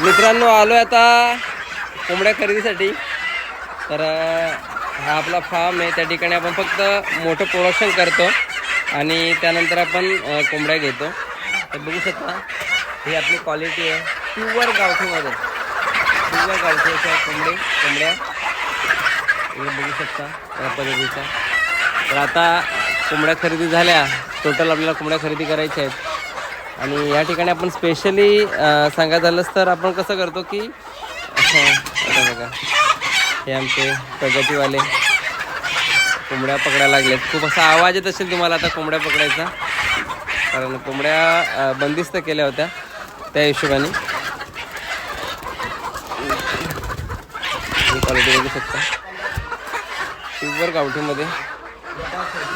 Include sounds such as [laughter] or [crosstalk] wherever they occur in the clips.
मित्रांनो आलो आहे आता कोंबड्या खरेदीसाठी. तर हा आपला फार्म आहे. त्या ठिकाणी आपण फक्त मोठं प्रोडक्शन करतो आणि त्यानंतर आपण कोंबड्या घेतो. तर बघू शकता ही आपली क्वालिटी आहे. प्युअर गावठीमध्ये. प्युअर गावठी कोंबडे कोंबड्या. हे बघू शकता या पद्धतीचा. तर आता कोंबड्या खरेदी झाल्या. टोटल आपल्याला कोंबड्या खरेदी करायच्या आहेत. आणि या ठिकाणी आपण स्पेशली सांगायचं झालंच तर आपण कसं करतो की असं, आता बघा. हे आमचे प्रगतीवाले. कोंबड्या पकडायला लागलेत. खूप असा आवाज येत असेल तुम्हाला आता कोंबड्या पकडायचा. कारण कोंबड्या बंदिस्त केल्या होत्या त्या हिशोबाने. क्वालिटी बघू शकता. प्युअर गावठीमध्ये.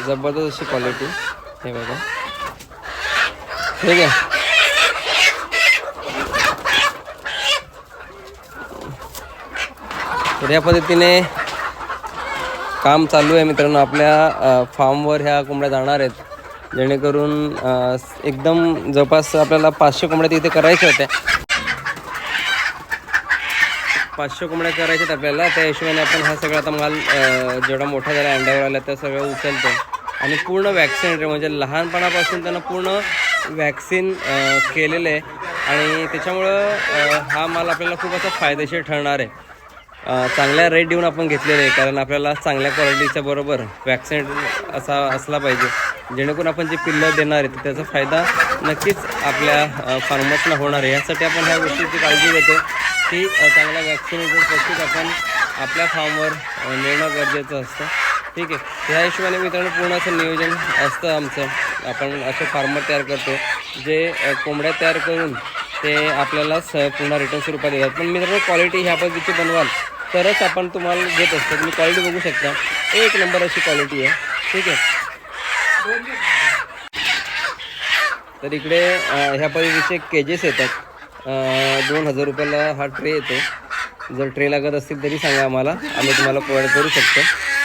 जबरदस्त अशी क्वालिटी हे बघा. ठीक आहे तर या पद्धतीने काम चालू आहे मित्रांनो. आपल्या फार्मवर ह्या कोंबड्या जाणार आहेत. जेणेकरून एकदम जवळपास आपल्याला पाचशे कोंबड्या तिथे करायच्या होत्या. पाचशे कोंबड्या करायच्यात आपल्याला. त्या हिशोबाने आपण हा सगळा आता माल जेवढा मोठा झाला अंड्यावर आला त्या सगळं उचलतो. आणि पूर्ण वॅक्सिनेटेड म्हणजे लहानपणापासून त्यांना पूर्ण वॅक्सिन केलेलं आहे. आणि त्याच्यामुळं हा माल आपल्याला खूप असा फायदेशीर ठरणार आहे. चांगल्या रेट देऊन आपण घेतलेले आहे कारण आपल्याला चांगल्या क्वालिटीच्या बरोबर वॅक्सिनेट असा असला पाहिजे. जेणेकरून आपण जे पिल्लं देणार आहे त्याचा फायदा नक्कीच आपल्या फार्मर्सला होणार आहे. यासाठी आपण ह्या गोष्टीची काळजी घेतो की चांगल्या वॅक्सिनेटेड पक्षीच आपण आपल्या फार्मवर नेणं गरजेचं असतं. ठीक आहे. ह्या हिशोबाने मित्रांनो पूर्ण असं नियोजन असतं आमचं. आपण असे फार्मर तयार करतो जे कोंबड्या तयार करून ते आपल्याला स पूर्ण रिटर्न स्वरूपात देतात. पण मित्रांनो क्वालिटी ह्या पद्धतीची बनवाल तरच आपण तुम्हाला घेत असतो. तुम्ही क्वालिटी बघू शकता. एक नंबर अशी क्वालिटी आहे. ठीक आहे. तर इकडे ह्या पद्धतीचे केजेस येतात. दोन हजार रुपयाला हा ट्रे येतो. जर ट्रे लागत असतील तरी सांगा आम्हाला. आम्ही तुम्हाला प्रोव्हाइड करू शकतो.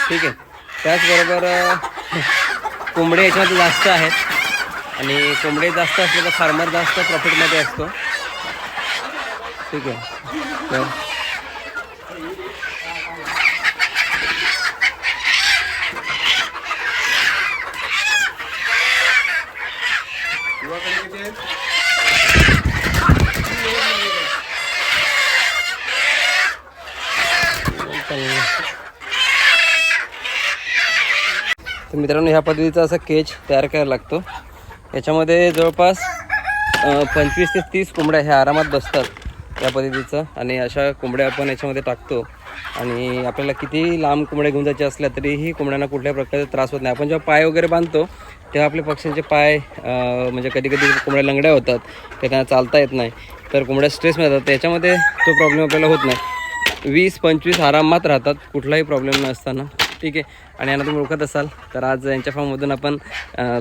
ठीक आहे. त्याचबरोबर कोंबडे याच्यामध्ये जास्त आहेत. आणि कोंबडे जास्त असले तर फार्मर जास्त प्रॉफिटमध्ये असतो. ठीक आहे. तर तर मित्रांनो ह्या पद्धतीचा असा केज तयार करायला लागतो. याच्यामध्ये जवळपास पंचवीस ते तीस कोंबड्या ह्या आरामात बसतात या पद्धतीचं. आणि अशा कोंबड्या आपण याच्यामध्ये टाकतो. आणि आपल्याला किती लांब कोंबड्या घेऊन जायच्या असल्या तरीही कोंबड्यांना कुठल्या प्रकारचा त्रास होत नाही. आपण जेव्हा पाय वगैरे बांधतो तेव्हा आपल्या पक्ष्यांचे पाय म्हणजे कधी कधी कोंबड्या लंगड्या होतात ते त्यांना चालता येत नाही. तर कोंबड्या स्ट्रेसमध्ये जातात त्याच्यामध्ये तो प्रॉब्लेम आपल्याला होत नाही. वीस पंचवीस आरामात राहतात. कुठलाही प्रॉब्लेम नसताना ठीक आहे. आणि यांना तुम्ही ओळखत असाल तर आज यांच्या फार्ममधून आपण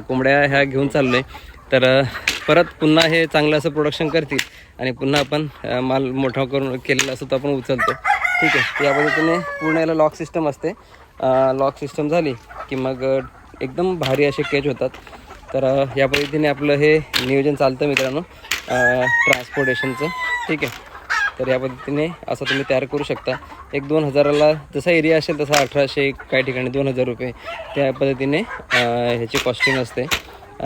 कोंबड्या ह्या घेऊन चाललो आहे तर परत पुन्हा हे चांगलं असं प्रोडक्शन करतील आणि पुन्हा आपण माल मोठा करून केलेला असं तो आपण उचलतो. ठीक आहे. या पद्धतीने पूर्ण याला लॉक सिस्टम असते. लॉक सिस्टम झाली की मग एकदम भारी असे कॅच होतात. तर या पद्धतीने आपलं हे नियोजन चालतं मित्रांनो. ट्रान्सपोर्टेशनचं ठीक आहे. तर या पद्धतीने असं तुम्ही तयार करू शकता. एक दोन हजाराला जसा एरिया असेल तसा अठराशे काही ठिकाणी दोन हजार रुपये त्या पद्धतीने ह्याची कॉस्टिंग असते.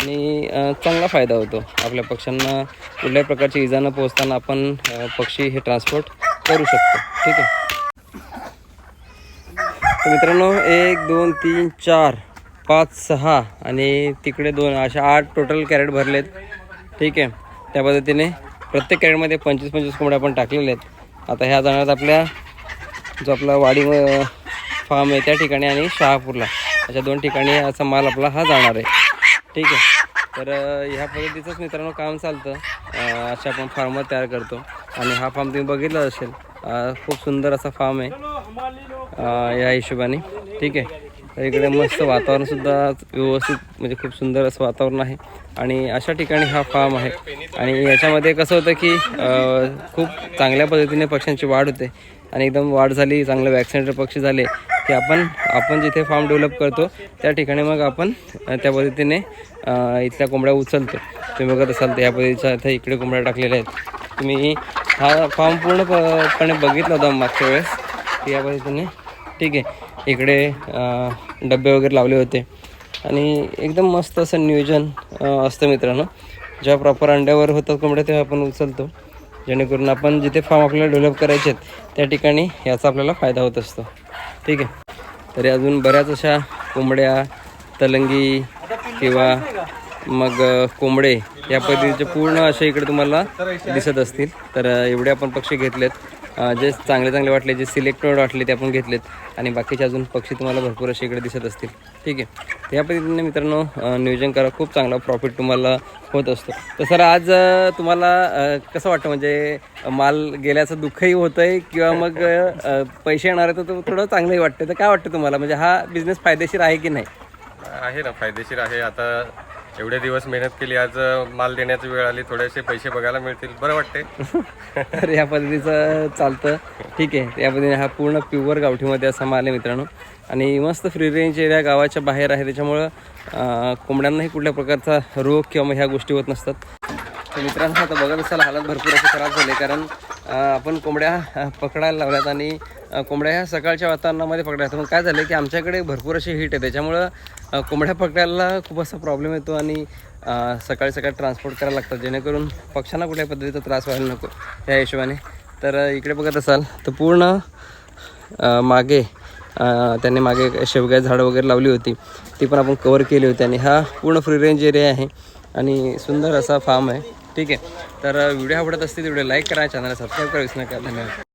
आणि चांगला फायदा होतो. आपल्या पक्ष्यांना कुठल्याही प्रकारची इजा न पोहोचताना आपण पक्षी हे ट्रान्सपोर्ट करू शकतो. ठीक आहे? तर मित्रांनो एक दोन तीन चार पाच सहा आणि तिकडे दोन अशा आठ टोटल कॅरेट भरलेत. ठीक आहे? त्या पद्धतीने प्रत्येक कॅरेटमध्ये पंचवीस पंचवीस कोंबड्या आपण टाकलेल्या आहेत. आता ह्या जाणार आहेत आपल्या जो आपला वाडी फार्म आहे त्या ठिकाणी आणि शहापूरला. अशा दोन ठिकाणी असा माल आपला हा जाणार आहे. ठीक आहे. तर ह्या पद्धतीचंच मित्रांनो काम चालतं. असे आपण फार्मर तयार करतो. आणि हा फार्म तुम्ही बघितला असेल खूप सुंदर असा फार्म आहे या हिशोबाने. ठीक आहे. तर इकडे मस्त वातावरण सुद्धा व्यवस्थित म्हणजे खूप सुंदर असं वातावरण आहे. आणि अशा ठिकाणी हा फार्म आहे. आणि याच्यामध्ये कसं होतं की खूप चांगल्या पद्धतीने पक्ष्यांची वाढ होते. आणि एकदम वाढ झाली चांगले वॅक्सिनेटेड पक्षी झाले की आपण आपण जिथे फार्म डेव्हलप करतो त्या ठिकाणी मग आपण त्या पद्धतीने इथल्या कोंबड्या उचलतो. तुम्ही बघत असाल तर या पद्धतीच्या इथे इकडे कोंबड्या टाकलेल्या आहेत. तुम्ही हा फार्म पूर्णपणे बघितला होता मागच्या वेळेस की या पद्धतीने. ठीक आहे. इकडे डबे वगैरे लावले होते. आणि एकदम मस्त असं नियोजन असतं मित्रांनो. जेव्हा प्रॉपर अंड्यावर होतात कोंबड्या तेव्हा आपण उचलतो. जेणेकरून आपण जिथे फार्म आपल्याला डेव्हलप करायचे आहेत त्या ठिकाणी याचा आपल्याला फायदा होत असतो. ठीक आहे? तरी अजून बऱ्याच अशा कोंबड्या तलंगी किंवा मग कोंबडे या पद्धतीचे पूर्ण असे इकडे तुम्हाला दिसत असतील. तर एवढे आपण पक्षी घेतलेत. जे चांगले चांगले वाटले जे सिलेक्टेड वाटले ते आपण घेतलेत. आणि बाकीचे अजून पक्षी तुम्हाला भरपूर असे इकडे दिसत असतील. ठीक आहे? या पद्धतीने मित्रांनो नियोजन करा. खूप चांगला प्रॉफिट तुम्हाला होत असतो. तर सर आज तुम्हाला कसं वाटतं? म्हणजे माल गेल्याचं दुःखही होतं आहे किंवा मग पैसे येणार आहे तर तो थोडं चांगलंही वाटतं तर काय वाटतं तुम्हाला? म्हणजे हा बिझनेस फायदेशीर आहे की नाही? आहे ना फायदेशीर आहे. आता एवढे दिवस मेहनत केली आज माल देण्याची वेळ आली थोडेसे पैसे बघायला मिळतील. बरं वाटते. [laughs] तर या पद्धतीचं चालतं. ठीक आहे. या पद्धतीने हा पूर्ण प्युअर गावठीमध्ये असा माल आहे मित्रांनो. आणि मस्त फ्री रेंज एरिया गावाच्या बाहेर आहे. त्याच्यामुळं कोंबड्यांनाही कुठल्या प्रकारचा रोग किंवा मग ह्या गोष्टी होत नसतात. तर मित्रांनो आता बघत असाल हालत भरपूर असे खराब झाले कारण आपण कोंबड्या पकडायला लावल्यात आणि कोंबड्या ह्या सकाळच्या वातावरणामध्ये पकडायला पण काय झालं की आमच्याकडे भरपूर अशी हीट आहे त्याच्यामुळं कोंबड्या पकडायला खूप असा प्रॉब्लेम येतो आणि सकाळी सकाळी ट्रान्सपोर्ट करायला लागतात. जेणेकरून पक्ष्यांना कुठल्या पद्धतीचा त्रास व्हायला नको त्या हिशोबाने. तर इकडे बघत असाल तर पूर्ण मागे त्यांनी मागे शेवगाय झाडं वगैरे लावली होती. ती पण आपण कवर केली होती आणि हा पूर्ण फ्री रेंज एरिया आहे. आणि सुंदर असा फार्म आहे. ठीक आहे. तर व्हिडिओ आवडत असतील व्हिडिओ लाईक करा चॅनलला सबस्क्राईब करा विसरू नका. धन्यवाद.